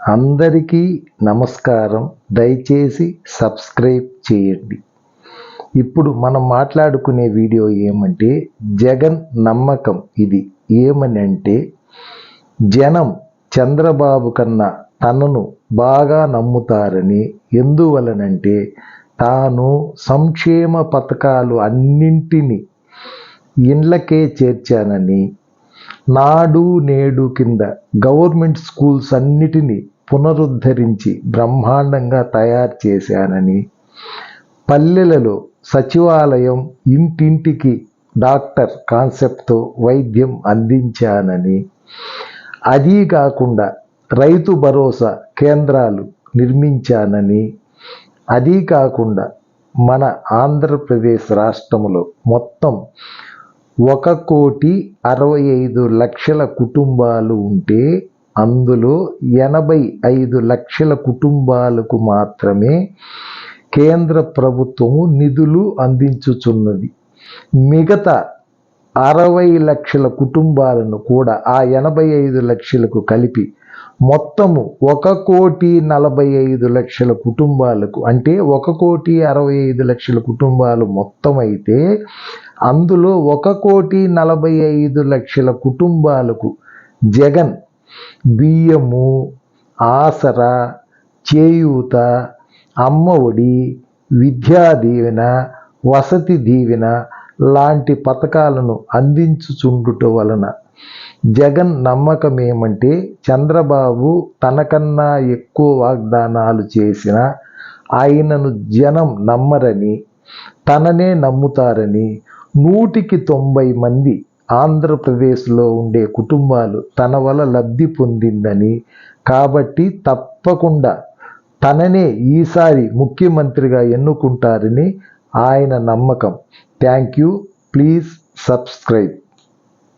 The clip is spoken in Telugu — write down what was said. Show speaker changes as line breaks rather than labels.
అందరికీ నమస్కారం. దయచేసి సబ్స్క్రైబ్ చేయండి. ఇప్పుడు మనం మాట్లాడుకునే వీడియో ఏమంటే జగన్ నమ్మకం ఇది. ఏమని అంటే జనం చంద్రబాబు కన్నా తనను బాగా నమ్ముతారని ఎందువలనంటే తాను సంక్షేమ పథకాలు అన్నింటినీ ఇండ్లకే చేర్చానని నాడు నేడు కింద గవర్నమెంట్ స్కూల్స్ అన్నిటినీ పునరుద్ధరించి బ్రహ్మాండంగా తయారు చేశానని పల్లెలలో సచివాలయం ఇంటింటికి డాక్టర్ కాన్సెప్ట్తో వైద్యం అందించానని. అదీ కాకుండా రైతు భరోసా కేంద్రాలు నిర్మించానని. అదీ కాకుండా మన ఆంధ్రప్రదేశ్ రాష్ట్రంలో మొత్తం ఒక కోటి అరవై ఐదు లక్షల కుటుంబాలు ఉంటే అందులో ఎనభై ఐదు లక్షల కుటుంబాలకు మాత్రమే కేంద్ర ప్రభుత్వము నిధులు అందించుచున్నది. మిగతా అరవై లక్షల కుటుంబాలను కూడా ఆ ఎనభై ఐదు లక్షలకు కలిపి మొత్తము ఒక కోటి నలభై ఐదు లక్షల కుటుంబాలకు అంటే ఒక కోటి అరవై ఐదు లక్షల కుటుంబాలు మొత్తం అయితే అందులో ఒక కోటి నలభై ఐదు లక్షల కుటుంబాలకు జగన్ బియ్యము ఆసరా చేయూత అమ్మ ఒడి విద్యా దీవెన వసతి దీవెన లాంటి పథకాలను అందించుచుండుట వలన జగన్ నమ్మకం ఏమంటే చంద్రబాబు తనకన్నా ఎక్కువ వాగ్దానాలు చేసిన ఆయనను జనం నమ్మరని తననే నమ్ముతారని నూటికి తొంభై మంది ఆంధ్రప్రదేశ్లో ఉండే కుటుంబాలు తన వల్ల లబ్ధి పొందిందని కాబట్టి తప్పకుండా తననే ఈసారి ముఖ్యమంత్రిగా ఎన్నుకుంటారని ఆయన నమ్మకం. Thank you. Please subscribe.